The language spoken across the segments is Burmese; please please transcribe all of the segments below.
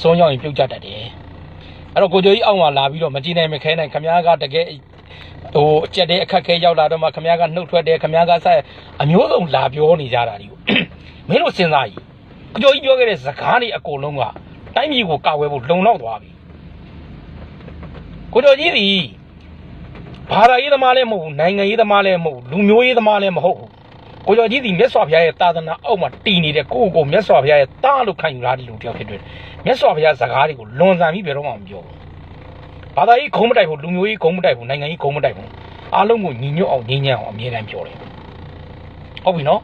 စွန်းရောက်ရင်ပြုတ်ကြတတ်တယ်အဲ့တော့ကိုကျော်ကြီးအောက်မှာလာပြီးတော့မကြည်နိုင်မခဲနိုင်ခမားကတကယ်ဟိုအကျက်တဲ့အခက်ခဲရောက်လာတော့မှခမားကနှုတ်ထွက်တယ်ခမားကဆက်အမျိုးစုံလာပြောနေကြတာဒီကိုမင်းတို့စဉ်းစားကြည့်ကိုကျော်ကြီးပြောခဲ့တဲ့စကားတွေအကုန်လုံးကတိုင်းပြည်ကိုကာဝယ်ဖို့လုံလောက်သွားပြီကိုကျော်ကြီးဒီဘာသာရေးသမားလည်းမဟုတ်ဘူးနိုင်ငံရေးသမားလည်းမဟုတ်ဘူးလူမျိုးရေးသမားလည်းမဟုတ်ဘူး ကိုကျော်ကြီးဒီမြတ်စွာဘုရားရဲ့သာသနာအောက်မှာတည်နေတဲ့ကိုယ့်ကိုယ်မြတ်စွာဘုရားရဲ့တားလို့ခံယူလာတဲ့လူတစ်ယောက်ဖြစ်တယ်မြတ်စွာဘုရားစကားတွေကိုလွန်ဆန်ပြီးဘယ်တော့မှမပြောဘူးဘာသာရေးခုံးမတိုက်ဘူးလူမျိုးရေးခုံးမတိုက်ဘူးနိုင်ငံရေးခုံးမတိုက်ဘူးအားလုံးကိုညီညွတ်အောင်ညီညံ့အောင်အမြဲတမ်းပြောတယ်ဟုတ်ပြီနော်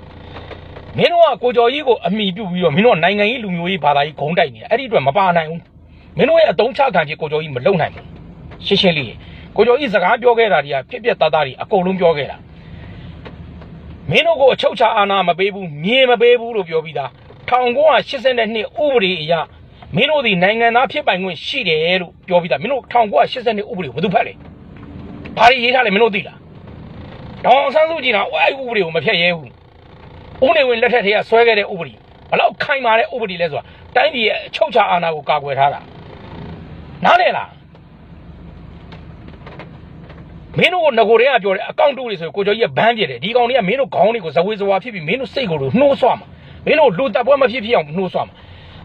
မင်းတို့ကကိုကျော်ကြီးကိုအမိပြုတ်ပြီးတော့မင်းတို့ကနိုင်ငံရေးလူမျိုးရေးဘာသာရေးခုံးတိုက်နေတာအဲ့ဒီအတွက်မပါနိုင်ဘူးမင်းတို့ရဲ့အတုံးချခံခြင်းကိုကျော်ကြီးမလုံနိုင်ဘူးရှင်းရှင်းလေးကိုကျော်ကြီးစကားပြောခဲ့တာတွေကဖြစ်ဖြစ်သားသားတွေအကုန်လုံးပြောခဲ့တာ မင်းတို့ကိုအချုပ်ချာအာဏာမပေးဘူးမြေမပေးဘူးလို့ပြောပြီးသား1982ဥပဒေအရမင်းတို့ဒီနိုင်ငံသားဖြစ်ပိုင်ခွင့်ရှိတယ်လို့ပြောပြီးသားမင်းတို့1982ဥပဒေကိုဘယ်သူဖတ်လဲဘာတွေရေးထားလဲမင်းတို့သိလားဒေါအောင်ဆန်းစုကြည်ကအဲ့ဥပဒေကိုမဖျက်ရဲဘူးဦးနေဝင်လက်ထက်ထဲကဆွဲခဲ့တဲ့ဥပဒေဘလောက်ခိုင်မာတဲ့ဥပဒေလဲဆိုတာတိုင်းပြည်ရဲ့အချုပ်ချာအာဏာကိုကာကွယ်ထားတာနားလည်လား မင်းတို့ကငကိုတွေကပြောတယ်အကောင့်တူတွေဆိုကိုကျော်ကြီးကဘန်းပြတယ်ဒီကောင်တွေကမင်းတို့ခေါင်းတွေကိုဇဝေဇဝါဖြစ်ပြီးမင်းတို့စိတ်ကိုလို့နှိုးဆွမှာမင်းတို့လူတပ်ပွဲမဖြစ်ဖြစ်အောင်နှိုးဆွမှာ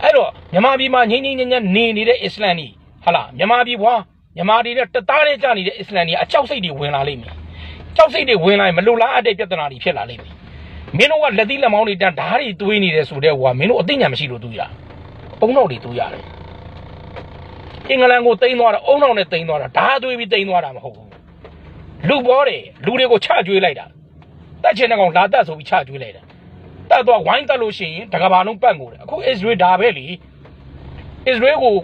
အဲ့တော့မြန်မာပြည်မှာငြိမ်းငြိမ်းချမ်းချမ်းနေနေတဲ့အစ္စလမ်ကြီးဟာလားမြန်မာပြည်ဘွားမြန်မာပြည်နဲ့တသားနဲ့ကြာနေတဲ့အစ္စလမ်ကြီးအကြောက်စိတ်တွေဝင်လာလိမ့်မယ်ကြောက်စိတ်တွေဝင်လာရင်မလိုလားအပ်တဲ့ပြဿနာတွေဖြစ်လာလိမ့်မယ်မင်းတို့ကလက်သီးလက်မောင်းတွေတန်းဓားတွေတွေးနေတယ်ဆိုတဲ့ဟိုကမင်းတို့အသိဉာဏ်မရှိလို့သူရအုံနောက်တွေသူရတယ်အင်္ဂလန်ကိုတိမ့်သွားတာအုံနောက်နဲ့တိမ့်သွားတာဓားတွေးပြီးတိမ့်သွားတာမဟုတ်ဘူး လူပေါ်တယ်လူတွေကိုချကျွေးလိုက်တာတက်ချင်တဲ့ကောင်လာတက်ဆိုပြီးချကျွေးလိုက်တာတက်တော့ဝိုင်းတက်လို့ရှိရင်တကဘာလုံးပတ်ငိုတယ်အခု Israel ဒါပဲလေ Israel ကို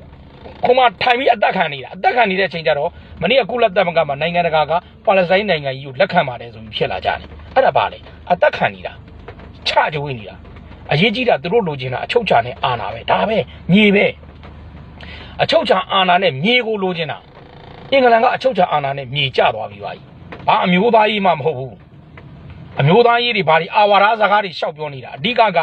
ခုမှထိုင်ပြီးအသက်ခံနေတာအသက်ခံနေတဲ့အချိန်ကျတော့မနေ့ကကုလသမဂ္ဂမှာနိုင်ငံတကာကပါလက်စတိုင်းနိုင်ငံကြီးကိုလက်ခံပါတယ်ဆိုပြီးဖြစ်လာကြတယ်အဲ့ဒါပါလေအသက်ခံနေတာချကျွေးနေတာအရေးကြီးတာသူတို့လိုချင်တာအချုပ်ချာနဲ့အာဏာပဲဒါပဲမြေပဲအချုပ်ချာအာဏာနဲ့မြေကိုလိုချင်တာ အင်္ဂလန်ကအချုပ်ချာအာဏာနဲ့မြေကျသွားပြီပါကြီး။ဘာအမျိုးသားရေးမှမဟုတ်ဘူး။အမျိုးသားရေးတွေဘာတွေအာဝါဒစကားတွေရှောက်ပြောနေတာအဓိကက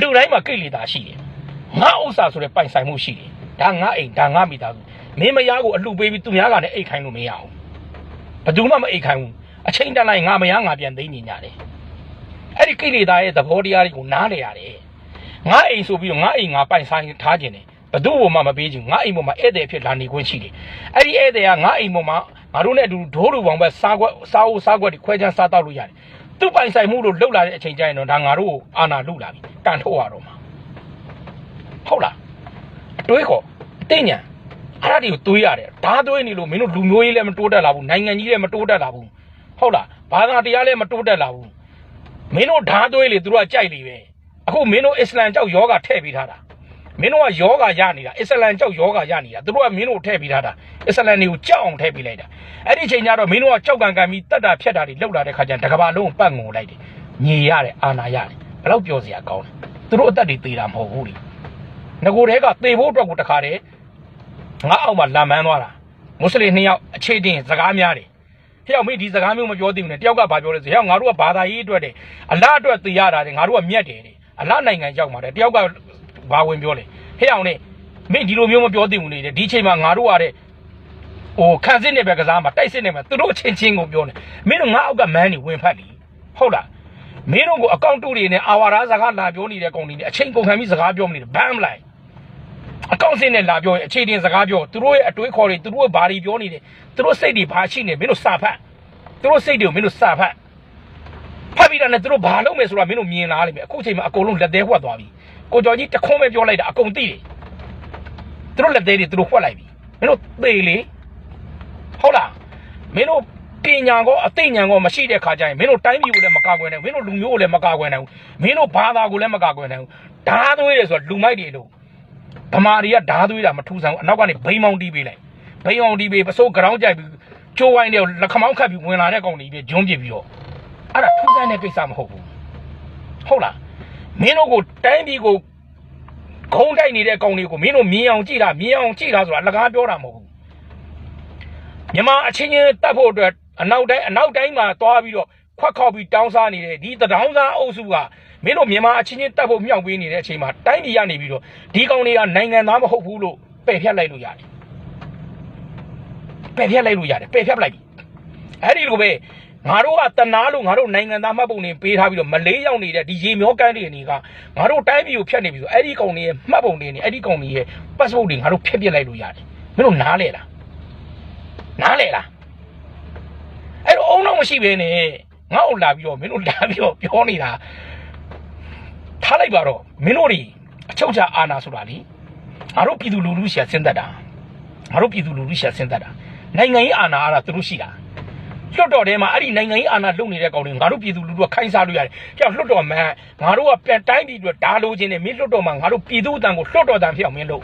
လူတိုင်းမှာကိလေသာရှိတယ်။ငါဥစ္စာဆိုတဲ့ပိုင်ဆိုင်မှုရှိတယ်။ဒါငါအိမ်ဒါငါမိသားစုမင်းမယားကိုအလှပေးပြီးသူများကလည်းအိတ်ခိုင်းလို့မရဘူး။ဘယ်သူမှမအိတ်ခိုင်းဘူး။အချိန်တန်လိုက်ငါမယားငါပြန်သိနေကြတယ်။အဲ့ဒီကိလေသာရဲ့သဘောတရားတွေကိုနားလေရတယ်။ငါအိမ်ဆိုပြီးတော့ငါအိမ်ငါပိုင်ဆိုင်ထားခြင်းတယ် ဘယ်သူ့ဘုံမှမပေးချင်ဘူးငါအိမ်ပေါ်မှာဧည့်သည်ဖြစ်လာနေခွင့်ရှိတယ်အဲ့ဒီဧည့်သည်ကငါအိမ်ပေါ်မှာငါတို့နဲ့အတူဒိုးလူပေါင်းပဲစားခွက်စားအိုးစားခွက်တွေခွဲချမ်းစားတောက်လို့ရတယ်သူ့ပိုင်ဆိုင်မှုလို့လှုပ်လာတဲ့အချိန်ကျရင်တော့ဒါငါတို့ကိုအာနာလှုပ်လာပြီကန်ထုတ်ရတော့မှာဟုတ်လားအတွေးခေါ်အသိဉာဏ်အဲ့ဒါတွေကိုတွေးရတယ်ဓာတ်တွေးနေလို့မင်းတို့လူမျိုးရေးလည်းမတိုးတက်လာဘူးနိုင်ငံကြီးလည်းမတိုးတက်လာဘူးဟုတ်လားဘာသာတရားလည်းမတိုးတက်လာဘူးမင်းတို့ဓာတ်တွေးလေသူတို့ကကြိုက်လေပဲအခုမင်းတို့အစ္စလမ်ကြောက်ယောဂထည့်ပေးထားတာ မင်းတို့ကယောဂရနေတာအစ္စလမ်ကြောက်ယောဂရနေတာသူတို့ကမင်းတို့ထည့်ပေးထားတာအစ္စလမ်တွေကိုကြောက်အောင်ထည့်ပေးလိုက်တာအဲ့ဒီအချိန်ကျတော့မင်းတို့ကကြောက်ကန်ကန်ပြီးတတ်တာဖြတ်တာတွေလောက်လာတဲ့ခါကျရင်တကဘာလုံးကိုပတ်ငုံလိုက်တယ်ညီရတယ်အာနာရတယ်ဘယ်တော့ပြောစရာကောင်းလဲသူတို့အသက်တွေသေးတာမဟုတ်ဘူးလေငကိုတဲကသေဖို့အတွက်ကိုတခါတည်းငါအောက်မှာလာမန်းသွားတာမွတ်စလင်နှစ်ယောက်အခြေတင်စကားများတယ်ဟဲ့အောင်မေးဒီစကားမျိုးမပြောသင့်ဘူးနဲ့တယောက်ကဘာပြောလဲဆိုဟဲ့ငါတို့ကဘာသာရေးအတွက်တယ်အလားအတွက်သိရတာတယ်ငါတို့ကမြတ်တယ်တဲ့အလားနိုင်ငံရောက်မှာတယ်တယောက်က ဘာဝင်ပြောလဲဟဲ့အောင်နေမင်းဒီလိုမျိုးမပြောသင့်ဘူးလေဒီချိန်မှာငါတို့ကတဲ့ဟိုခန့်စစ်နေပဲကစားမှာတိုက်စစ်နေမှာသူတို့အချင်းချင်းကိုပြောနေမင်းတို့ငါအောက်ကမန်းနေဝင်ဖတ်လीဟုတ်လားမင်းတို့ကိုအကောင့်တူတွေနဲ့အာဝါဒစကားလာပြောနေတဲ့ကောင်တွေနဲ့အချိန်ကုန်ခံပြီးစကားပြောမနေတယ်ဘမ်းမလိုက်အကောင့်စစ်နဲ့လာပြောရင်အခြေတင်စကားပြောသူတို့ရဲ့အတွေးခေါ်တွေသူတို့ရဲ့ဘာတွေပြောနေတယ်သူတို့စိတ်တွေဘာရှိနေမင်းတို့စာဖတ်သူတို့စိတ်တွေကိုမင်းတို့စာဖတ်ဖတ် ပြီးတာနဲ့သူတို့ဘာလုပ်မယ်ဆိုတာမင်းတို့မြင်လာလိမ့်မယ်အခုချိန်မှာအကုန်လုံးလက်သေးဝှက်သွားပြီကိုကျော်ကြီးတခွန်းပဲပြောလိုက်တာအကုန်သိတယ်သူတို့လက်သေးတွေသူတို့ဖွက်လိုက်ပြီမင်းတို့သေလေဟုတ်လားမင်းတို့ပညာကောအသိဉာဏ်ကောမရှိတဲ့ခါကျရင်မင်းတို့တိုင်းပြည်ကိုလည်းမကာကွယ်နိုင်ဘူးမင်းတို့လူမျိုးကိုလည်းမကာကွယ်နိုင်ဘူးမင်းတို့ဘာသာကိုလည်းမကာကွယ်နိုင်ဘူးဓာသွေးတယ်ဆိုတာလူမိုက်တွေလို့ဗမာတွေကဓာသွေးတာမထူဆန်းဘူးအနောက်ကနေဘိန်းမောင်းတီးပေးလိုက်ဘိန်းမောင်းတီးပေးပစိုးကရောင်းကြိုက်ပြီးကျိုးဝိုင်းတွေလက်ခမောင်းခတ်ပြီးဝင်လာတဲ့ကောင်တွေပြဂျွန်းပြစ်ပြီးတော့ အဲ့ဒါထူဆန်းတဲ့ကိစ္စမဟုတ်ဘူးဟုတ်လားမင်းတို့ကိုတိုင်းပြည်ကိုဂုံတိုက်နေတဲ့ကောင်တွေကိုမင်းတို့မြင်အောင်ကြည့်တာမြင်အောင်ကြည့်တာဆိုတာအလကားပြောတာမဟုတ်ဘူးမြန်မာအချင်းချင်းတတ်ဖို့အတွက်အနောက်တိုင်းအနောက်တိုင်းမှာသွားပြီးတော့ခွက်ခောက်ပြီးတောင်းစားနေတဲ့ဒီတဒေါင်းစားအုပ်စုကမင်းတို့မြန်မာအချင်းချင်းတက်ဖို့မြောက်ပေးနေတဲ့အချိန်မှာတိုင်းပြည်ကနေပြီးတော့ဒီကောင်တွေကနိုင်ငံသားမဟုတ်ဘူးလို့ပယ်ဖြတ်လိုက်လို့ရတယ်ပယ်ဖြတ်လိုက်လို့ရတယ်ပယ်ဖြတ်ပလိုက်ပြီအဲ့ဒီလိုပဲ ငါတို့ကတနာလို့ငါတို့နိုင်ငံသားမှတ်ပုံနေပေးထားပြီးတော့မလေးရောက်နေတဲ့ဒီရေမျောကန်းတွေနေကငါတို့တိုင်းပြည်ကိုဖျက်နေပြီဆိုအဲ့ဒီကောင်တွေရဲ့မှတ်ပုံတွေနေအဲ့ဒီကောင်တွေရဲ့ passport တွေငါတို့ဖျက်ပစ်လိုက်လို့ရတယ်မင်းတို့နားလဲလားနားလဲလားအဲ့တော့အုံတော့မရှိဘဲနဲ့ငါ့ကိုလာပြီးတော့မင်းတို့လာပြီးတော့ပြောနေတာထားလိုက်ပါတော့မင်းတို့တွေအချုပ်ချာအာဏာဆိုတာလေငါတို့ပြည်သူလူထုရှာဆင်းသက်တာငါတို့ပြည်သူလူထုရှာဆင်းသက်တာနိုင်ငံရေးအာဏာအားသူတို့ရှိတာ လွတ်တော်ထဲမှာအဲ့ဒီနိုင်ငံရေးအာဏာလုပ်နေတဲ့ကောင်တွေငါတို့ပြည်သူလူထုကခိုင်းစားလို့ရတယ်။ကြောက်လွတ်တော်မှန်ငါတို့ကပြန်တိုင်းပြည်အတွက်ဒါလိုချင်တယ်မင်းလွတ်တော်မှာငါတို့ပြည်သူအတန်ကိုလွတ်တော်တန်ဖြစ်အောင်မင်းလုပ်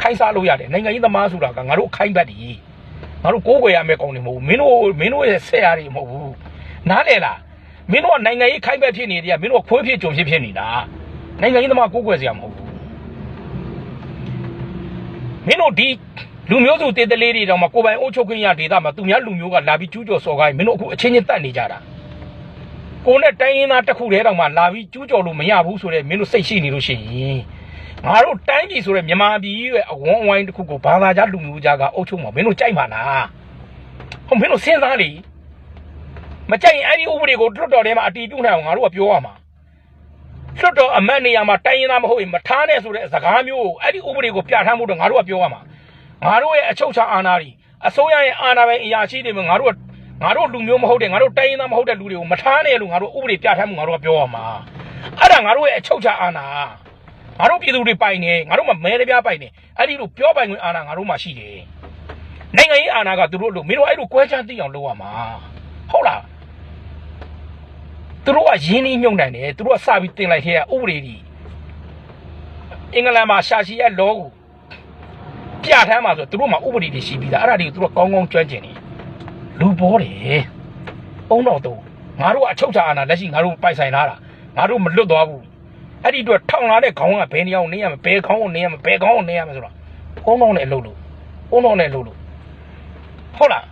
ခိုင်းစားလို့ရတယ်နိုင်ငံရေးသမားဆိုတာကငါတို့ခိုင်းဘတ်တည်ငါတို့ကိုးကွယ်ရမယ့်ကောင်တွေမဟုတ်ဘူးမင်းတို့မင်းတို့ရဲ့ဆရာတွေမဟုတ်ဘူးနားလေလားမင်းတို့ကနိုင်ငံရေးခိုင်းဘက်ဖြစ်နေတယ်ကမင်းတို့ကခွေးဖြစ်ကြုံဖြစ်ဖြစ်နေတာနိုင်ငံရေးသမားကိုးကွယ်စရာမဟုတ်ဘူးမင်းတို့ဒီ လူမျိုးစုတေးတလေးတွေတောင်မှကိုယ်ပိုင်အုပ်ချုပ်ခွင့်ရဒေသမှာသူများလူမျိုးကလာပြီးကျူးကျော်စော်ကားရင်မင်းတို့အခုအချင်းချင်းတတ်နေကြတာကိုနဲ့တိုင်းရင်းသားတစ်ခုတည်းတောင်မှလာပြီးကျူးကျော်လို့မရဘူးဆိုတော့မင်းတို့စိတ်ရှိနေလို့ရှိရင်ငါတို့တိုင်းပြည်ဆိုတဲ့မြန်မာပြည်ရဲ့အဝန်းအဝိုင်းတစ်ခုကိုဘာသာကြားလူမျိုးကြားကအုပ်ချုပ်မှာမင်းတို့ကြိုက်မှာလားဟိုမင်းတို့စဉ်းစားလေမကြိုက်ရင်အဲ့ဒီဥပဒေကိုတွတ်တော်ထဲမှာအတီးပြုတ်နိုင်အောင်ငါတို့ကပြောရမှာတွတ်တော်အမတ်နေရာမှာတိုင်းရင်းသားမဟုတ်ရင်မထားနဲ့ဆိုတဲ့စကားမျိုးကိုအဲ့ဒီဥပဒေကိုပြဋ္ဌာန်းဖို့တော့ငါတို့ကပြောရမှာ ငါတို့ရဲ့အချုပ်ချာအာဏာတွေအစိုးရရဲ့အာဏာပိုင်အရာရှိတွေမှာငါတို့ကငါတို့လူမျိုးမဟုတ်တဲ့ငါတို့တိုင်းရင်းသားမဟုတ်တဲ့လူတွေကိုမထားနဲ့လို့ငါတို့ဥပဒေပြဋ္ဌာန်းမှုငါတို့ကပြောရမှာအဲ့ဒါငါတို့ရဲ့အချုပ်ချာအာဏာငါတို့ပြည်သူတွေပိုင်နေငါတို့မှမဲတပြားပိုင်နေအဲ့ဒီလိုပြောပိုင်ခွင့်အာဏာငါတို့မှရှိတယ်နိုင်ငံရေးအာဏာကသူတို့လို့မင်းတို့အဲ့လိုကွဲချမ်းသိအောင်လုပ်ရမှာဟုတ်လားသူတို့ကရင်းနှီးမြုံနိုင်တယ်သူတို့ကစပြီးတင်လိုက်ခဲ့ရဥပဒေကြီးအင်္ဂလန်မှာရှာရှိရဲ့လောကို ပြဋ္ဌာန်းမှာဆိုသူတို့မှာဥပဒေတွေရှိပြီးသားအဲ့ဒါတွေကိုသူတို့ကောင်းကောင်းကျွမ်းကျင်တယ်လူပေါ်တယ်အုံတော့တော့ငါတို့ကအချုပ်ချာအာဏာလက်ရှိငါတို့ပိုင်ဆိုင်ထားတာငါတို့မလွတ်သွားဘူးအဲ့ဒီအတွက်ထောင်လာတဲ့ခေါင်းကဘယ်နေအောင်နေရမလဲဘယ်ခေါင်းကိုနေရမလဲဘယ်ခေါင်းကိုနေရမလဲဆိုတော့အုံတော့နဲ့အလုပ်လို့အုံတော့နဲ့အလုပ်လို့ဟုတ်လား